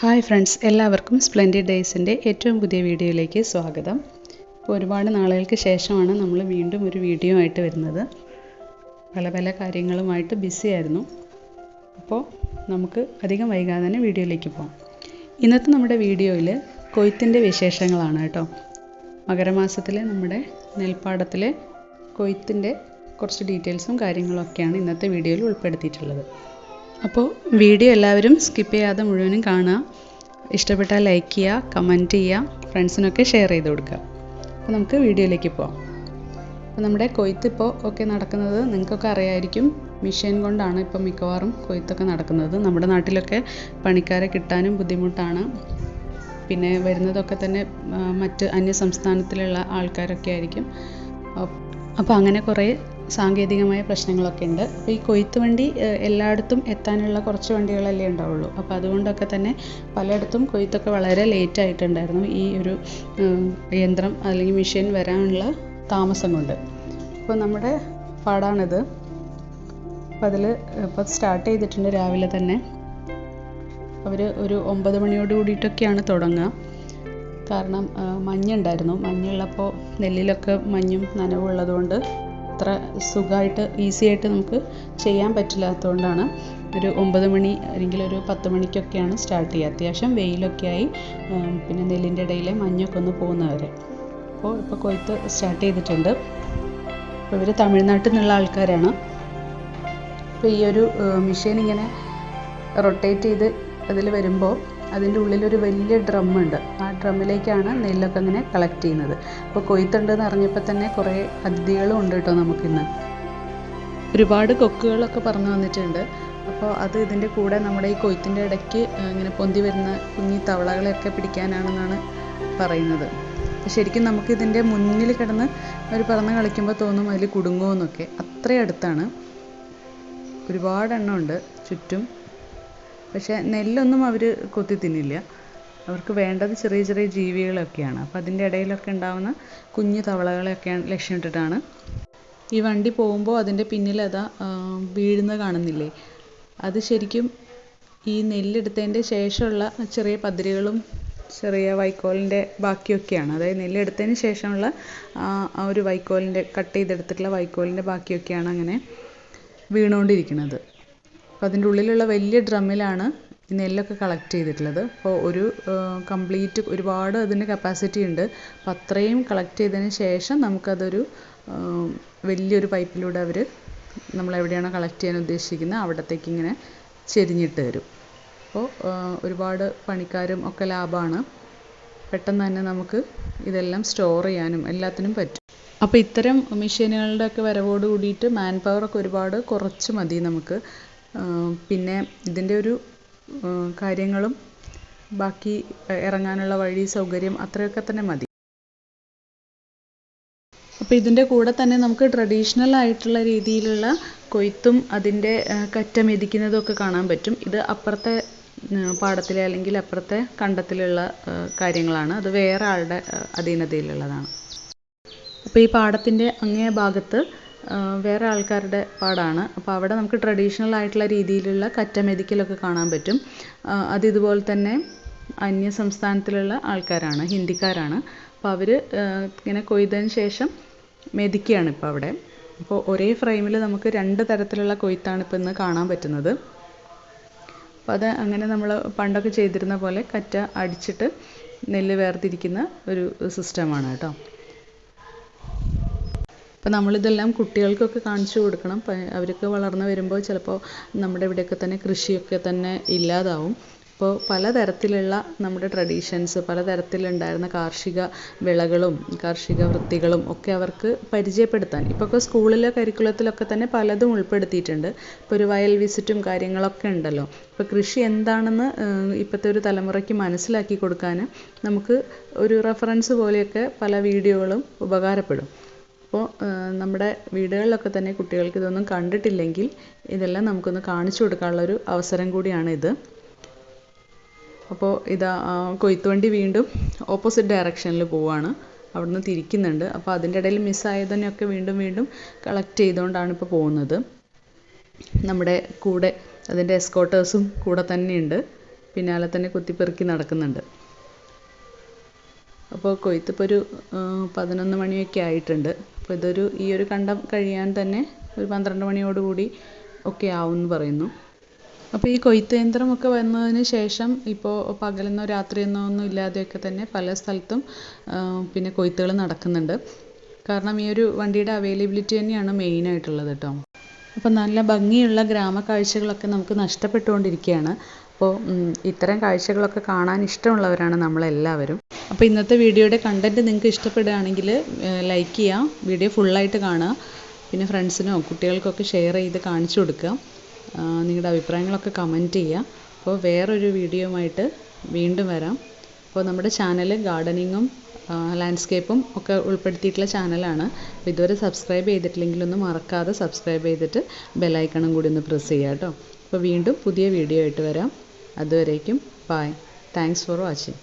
Hi friends എല്ലാവർക്കും splendid ഡേയ്സിന്റെ ഏറ്റവും പുതിയ വീഡിയോയിലേക്ക് സ്വാഗതം. ഇപ്പോൾ ഒരുപാട് നാളുകൾക്ക് ശേഷമാണ് നമ്മൾ വീണ്ടും ഒരു വീഡിയോ ആയിട്ട് വരുന്നത്. പല പല കാര്യങ്ങളുമായിട്ട് ബിസി ആയിരുന്നു. അപ്പോൾ നമുക്ക് അധികം വൈകാതെ തന്നെ വീഡിയോയിലേക്ക് പോകാം ഇന്നത്തെ നമ്മുടെ വീഡിയോയിൽ കൊയ്ത്തിന്റെ വിശേഷങ്ങളാണ് കേട്ടോ. മകരമാസത്തിലെ നമ്മുടെ നെൽപ്പാടത്തിലെ കൊയ്ത്തിന്റെ കുറച്ച് ഡീറ്റെയിൽസും കാര്യങ്ങളൊക്കെയാണ് ഇന്നത്തെ വീഡിയോയിൽ ഉൾപ്പെടുത്തിയിട്ടുള്ളത്. അപ്പോൾ വീഡിയോ എല്ലാവരും സ്കിപ്പ് ചെയ്യാതെ മുഴുവനും കാണുക. ഇഷ്ടപ്പെട്ടാൽ ലൈക്ക് ചെയ്യുക കമന്റ് ചെയ്യുക ഫ്രണ്ട്സിനൊക്കെ ഷെയർ ചെയ്ത് കൊടുക്കുക. അപ്പോൾ നമുക്ക് വീഡിയോയിലേക്ക് പോവാം. അപ്പോൾ നമ്മുടെ കൊയ്ത്ത് ഇപ്പോൾ ഒക്കെ നടക്കുന്നത് നിങ്ങൾക്കൊക്കെ അറിയായിരിക്കും. മെഷീൻ കൊണ്ടാണ് ഇപ്പോൾ മിക്കവാറും കൊയ്ത്തൊക്കെ നടക്കുന്നത്. നമ്മുടെ നാട്ടിലൊക്കെ പണിക്കാരെ കിട്ടാനും ബുദ്ധിമുട്ടാണ്. പിന്നെ വരുന്നതൊക്കെ തന്നെ മറ്റ് അന്യ സംസ്ഥാനത്തിലുള്ള ആൾക്കാരൊക്കെ ആയിരിക്കും. അപ്പോൾ അങ്ങനെ കുറേ സാങ്കേതികമായ പ്രശ്നങ്ങളൊക്കെ ഉണ്ട്. അപ്പോൾ ഈ കൊയ്ത്ത് വണ്ടി എല്ലായിടത്തും എത്താനുള്ള കുറച്ച് വണ്ടികളല്ലേ ഉണ്ടാവുള്ളൂ. അപ്പോൾ അതുകൊണ്ടൊക്കെ തന്നെ പലയിടത്തും കൊയ്ത്തൊക്കെ വളരെ ലേറ്റ് ആയിട്ടുണ്ടായിരുന്നു. ഈ ഒരു യന്ത്രം അല്ലെങ്കിൽ മെഷീൻ വരാനുള്ള താമസം കൊണ്ട്. അപ്പോൾ നമ്മുടെ പാടാണിത്. അപ്പോൾ അതിൽ ഇപ്പോൾ സ്റ്റാർട്ട് ചെയ്തിട്ടുണ്ട് രാവിലെ തന്നെ. അവർ ഒരു ഒമ്പത് മണിയോട് കൂടിയിട്ടൊക്കെയാണ് തുടങ്ങുക. കാരണം മഞ്ഞുണ്ടായിരുന്നു. മഞ്ഞുള്ളപ്പോൾ നെല്ലിലൊക്കെ മഞ്ഞും നനവും ഉള്ളതുകൊണ്ട് അത്ര സുഖമായിട്ട് ഈസി ആയിട്ട് നമുക്ക് ചെയ്യാൻ പറ്റില്ലാത്തതുകൊണ്ടാണ് ഒരു ഒമ്പത് മണി അല്ലെങ്കിൽ ഒരു പത്ത് മണിക്കൊക്കെയാണ് സ്റ്റാർട്ട് ചെയ്യുക. അത്യാവശ്യം വെയിലൊക്കെ ആയി പിന്നെ നെല്ലിന്റെ ഇടയിലെ മഞ്ഞൊക്കെ ഒന്ന് പോകുന്നവരെ. അപ്പോൾ ഇപ്പോൾ കൊയ്ത്ത് സ്റ്റാർട്ട് ചെയ്തിട്ടുണ്ട്. അപ്പോൾ ഇവർ തമിഴ്നാട്ടിൽ നിന്നുള്ള ആൾക്കാരാണ്. അപ്പോൾ ഈ ഒരു മെഷീൻ ഇങ്ങനെ റൊട്ടേറ്റ് ചെയ്ത് അതിൽ വരുമ്പോൾ അതിന്റെ ഉള്ളിലൊരു വലിയ ഡ്രം ഉണ്ട് ആ ഡ്രമ്മിലേക്കാണ് നെല്ലൊക്കെ ഇങ്ങനെ കളക്ട് ചെയ്യുന്നത്. അപ്പോൾ കൊയ്ത്തുണ്ടെന്ന് അറിഞ്ഞപ്പോൾ തന്നെ കുറേ അതിഥികളും ഉണ്ട് കേട്ടോ നമുക്കിന്ന്. ഒരുപാട് കൊക്കുകളൊക്കെ പറഞ്ഞു വന്നിട്ടുണ്ട്. അപ്പോൾ അത് ഇതിന്റെ കൂടെ നമ്മുടെ ഈ കൊയ്ത്തിന്റെ ഇടയ്ക്ക് ഇങ്ങനെ പൊന്തി വരുന്ന കുഞ്ഞി തവളകളെയൊക്കെ പിടിക്കാനാണെന്നാണ് പറയുന്നത്. ശരിക്കും നമുക്ക് ഇതിന്റെ മുന്നിൽ കിടന്ന് അവർ പറന്ന് കളിക്കുമ്പോൾ തോന്നും അതിൽ കുടുങ്ങുമെന്നൊക്കെ അത്രയും അടുത്താണ്. ഒരുപാട് എണ്ണം ഉണ്ട് ചുറ്റും പക്ഷേ നെല്ലൊന്നും അവർ കൊത്തി തിന്നില്ല അവർക്ക് വേണ്ടത് ചെറിയ ചെറിയ ജീവികളൊക്കെയാണ്. അപ്പോൾ അതിന്റെ ഇടയിലൊക്കെ ഉണ്ടാകുന്ന കുഞ്ഞു തവളകളെയൊക്കെയാണ് ലക്ഷ്യമിട്ടിട്ടാണ് ഈ വണ്ടി പോകുമ്പോൾ അതിന്റെ പിന്നിൽ അതാ വീഴുന്ന കാണുന്നില്ലേ? അത് ശരിക്കും ഈ നെല്ലെടുത്തതിന്റെ ശേഷമുള്ള ചെറിയ പതിരുകളും ചെറിയ വൈക്കോലിന്റെ ബാക്കിയൊക്കെയാണ്. അതായത് നെല്ലെടുത്തതിന് ശേഷമുള്ള ആ ഒരു വൈക്കോലിന്റെ കട്ട് ചെയ്തെടുത്തിട്ടുള്ള വൈക്കോലിന്റെ ബാക്കിയൊക്കെയാണ് അങ്ങനെ വീണുകൊണ്ടിരിക്കുന്നത്. അപ്പോൾ അതിന്റെ ഉള്ളിലുള്ള വലിയ ഡ്രമ്മിലാണ് ഈ നെല്ലൊക്കെ കളക്ട് ചെയ്തിട്ടുള്ളത്. അപ്പോൾ ഒരു കംപ്ലീറ്റ് ഒരുപാട് അതിന്റെ കപ്പാസിറ്റി ഉണ്ട്. അപ്പോൾ അത്രയും കളക്ട് ചെയ്തതിന് ശേഷം നമുക്കതൊരു വലിയൊരു പൈപ്പിലൂടെ അവർ നമ്മൾ എവിടെയാണോ കളക്ട് ചെയ്യാൻ ഉദ്ദേശിക്കുന്നത് അവിടത്തേക്ക് ഇങ്ങനെ ചെരിഞ്ഞിട്ട് തരും. അപ്പോൾ ഒരുപാട് പണിക്കാരും ഒക്കെ ലാഭമാണ് പെട്ടെന്ന് തന്നെ നമുക്ക് ഇതെല്ലാം സ്റ്റോർ ചെയ്യാനും എല്ലാത്തിനും പറ്റും. അപ്പോൾ ഇത്തരം മെഷീനുകളുടെ ഒക്കെ വരവോട് കൂടിയിട്ട് മാൻ പവർ ഒക്കെ ഒരുപാട് കുറച്ച് മതി നമുക്ക്. പിന്നെ ഇതിന്റെ ഒരു കാര്യങ്ങളും ബാക്കി ഇറങ്ങാനുള്ള വഴി സൗകര്യം അത്രയൊക്കെ തന്നെ മതി. അപ്പോൾ ഇതിന്റെ കൂടെ തന്നെ നമുക്ക് ട്രഡീഷണൽ ആയിട്ടുള്ള രീതിയിലുള്ള കൊയ്ത്തും അതിന്റെ കറ്റ മെതിക്കുന്നതും ഒക്കെ കാണാൻ പറ്റും. ഇത് അപ്പുറത്തെ പാടത്തിലെ അല്ലെങ്കിൽ അപ്പുറത്തെ കണ്ടത്തിലുള്ള കാര്യങ്ങളാണ്. അത് വേറെ ആളുടെ അധീനതയിലുള്ളതാണ്. അപ്പോൾ ഈ പാടത്തിന്റെ അങ്ങേ ഭാഗത്ത് വേറെ ആൾക്കാരുടെ പാടാണ്. അപ്പോൾ അവിടെ നമുക്ക് ട്രഡീഷണൽ ആയിട്ടുള്ള രീതിയിലുള്ള കറ്റ മെതിക്കലൊക്കെ കാണാൻ പറ്റും. അത് ഇതുപോലെ തന്നെ അന്യ സംസ്ഥാനത്തിലുള്ള ആൾക്കാരാണ് ഹിന്ദിക്കാരാണ്. അപ്പോൾ അവർ ഇങ്ങനെ കൊയ്തതിന് ശേഷം മെതിക്കുകയാണ് ഇപ്പോൾ അവിടെ. അപ്പോൾ ഒരേ ഫ്രെയിമിൽ നമുക്ക് രണ്ട് തരത്തിലുള്ള കൊയ്ത്താണ് ഇപ്പോൾ ഇന്ന് കാണാൻ പറ്റുന്നത്. അപ്പോൾ അത് അങ്ങനെ നമ്മൾ പണ്ടൊക്കെ ചെയ്തിരുന്ന പോലെ കറ്റ അടിച്ചിട്ട് നെല്ല് വേർതിരിക്കുന്ന ഒരു സിസ്റ്റമാണ് കേട്ടോ. അപ്പോൾ നമ്മളിതെല്ലാം കുട്ടികൾക്കൊക്കെ കാണിച്ചു കൊടുക്കണം. അവർക്ക് വളർന്നു വരുമ്പോൾ ചിലപ്പോൾ നമ്മുടെ ഇവിടെയൊക്കെ തന്നെ കൃഷിയൊക്കെ തന്നെ ഇല്ലാതാവും. അപ്പോൾ പലതരത്തിലുള്ള നമ്മുടെ ട്രഡീഷൻസ് പലതരത്തിലുണ്ടായിരുന്ന കാർഷിക വിളകളും കാർഷിക വൃത്തികളും ഒക്കെ അവർക്ക് പരിചയപ്പെടുത്താൻ. ഇപ്പോൾ ഒക്കെ സ്കൂളിലെ കരിക്കുലത്തിലൊക്കെ തന്നെ പലതും ഉൾപ്പെടുത്തിയിട്ടുണ്ട്. ഇപ്പോൾ ഒരു വയൽ വിസിറ്റും കാര്യങ്ങളൊക്കെ ഉണ്ടല്ലോ. ഇപ്പോൾ കൃഷി എന്താണെന്ന് ഇപ്പോഴത്തെ ഒരു തലമുറയ്ക്ക് മനസ്സിലാക്കി കൊടുക്കാൻ നമുക്ക് ഒരു റെഫറൻസ് പോലെയൊക്കെ പല വീഡിയോകളും ഉപകാരപ്പെടും. അപ്പോൾ നമ്മുടെ വീടുകളിലൊക്കെ തന്നെ കുട്ടികൾക്ക് ഇതൊന്നും കണ്ടിട്ടില്ലെങ്കിൽ ഇതെല്ലാം നമുക്കൊന്ന് കാണിച്ചു കൊടുക്കാനുള്ള ഒരു അവസരം കൂടിയാണ് ഇത് അപ്പോൾ ഇതാ കൊയ്ത്തുവണ്ടി വണ്ടി ഓപ്പോസിറ്റ് ഡയറക്ഷനിൽ പോവുകയാണ് അവിടുന്ന് തിരിക്കുന്നുണ്ട്. അപ്പോൾ അതിന്റെ ഇടയിൽ മിസ്സായതിനെയൊക്കെ വീണ്ടും വീണ്ടും കളക്ട് ചെയ്തുകൊണ്ടാണ് ഇപ്പോൾ പോകുന്നത്. നമ്മുടെ കൂടെ അതിന്റെ എസ്കോട്ടേഴ്സും കൂടെ തന്നെയുണ്ട്. പിന്നാലെ തന്നെ കുത്തിപ്പെറുക്കി നടക്കുന്നുണ്ട്. അപ്പോൾ കൊയ്ത്തിപ്പോൾ ഒരു പതിനൊന്ന് മണിയൊക്കെ ആയിട്ടുണ്ട്. അപ്പോൾ ഇതൊരു ഈ ഒരു കണ്ടം കഴിയാൻ തന്നെ ഒരു പന്ത്രണ്ട് മണിയോടുകൂടി ഒക്കെ ആവും എന്ന് പറയുന്നു. അപ്പോൾ ഈ കൊയ്ത്ത് യന്ത്രമൊക്കെ വന്നതിന് ശേഷം ഇപ്പോൾ പകലെന്നോ രാത്രിയെന്നോ ഒന്നും ഇല്ലാതെയൊക്കെ തന്നെ പല സ്ഥലത്തും പിന്നെ കൊയ്ത്തുകൾ നടക്കുന്നുണ്ട്. കാരണം ഈ ഒരു വണ്ടിയുടെ അവൈലബിലിറ്റി തന്നെയാണ് മെയിൻ ആയിട്ടുള്ളത് കേട്ടോ അപ്പോൾ നല്ല ഭംഗിയുള്ള ഗ്രാമ കാഴ്ചകളൊക്കെ നമുക്ക് നഷ്ടപ്പെട്ടുകൊണ്ടിരിക്കുകയാണ്. അപ്പോൾ ഇത്തരം കാഴ്ചകളൊക്കെ കാണാൻ ഇഷ്ടമുള്ളവരാണ് നമ്മളെല്ലാവരും. അപ്പോൾ ഇന്നത്തെ വീഡിയോയുടെ കണ്ടന്റ് നിങ്ങൾക്ക് ഇഷ്ടപ്പെടുകയാണെങ്കിൽ ലൈക്ക് ചെയ്യുക വീഡിയോ ഫുള്ളായിട്ട് കാണുക. പിന്നെ ഫ്രണ്ട്സിനോ കുട്ടികൾക്കൊക്കെ ഷെയർ ചെയ്ത് കാണിച്ചു കൊടുക്കുക. നിങ്ങളുടെ അഭിപ്രായങ്ങളൊക്കെ കമന്റ് ചെയ്യുക. അപ്പോൾ വേറൊരു വീഡിയോയുമായിട്ട് വീണ്ടും വരാം. അപ്പോൾ നമ്മുടെ ചാനൽ ഗാർഡനിങ്ങും ലാൻഡ്സ്കേപ്പും ഒക്കെ ഉൾപ്പെടുത്തിയിട്ടുള്ള ചാനലാണ് അപ്പോൾ ഇതുവരെ സബ്സ്ക്രൈബ് ചെയ്തിട്ടില്ലെങ്കിൽ ഒന്ന് മറക്കാതെ സബ്സ്ക്രൈബ് ചെയ്തിട്ട് ബെല്ലൈക്കണും കൂടി ഒന്ന് പ്രസ് ചെയ്യുക കേട്ടോ. അപ്പോൾ വീണ്ടും പുതിയ വീഡിയോ ആയിട്ട് വരാം. അതുവരേക്കും. Bye thanks for watching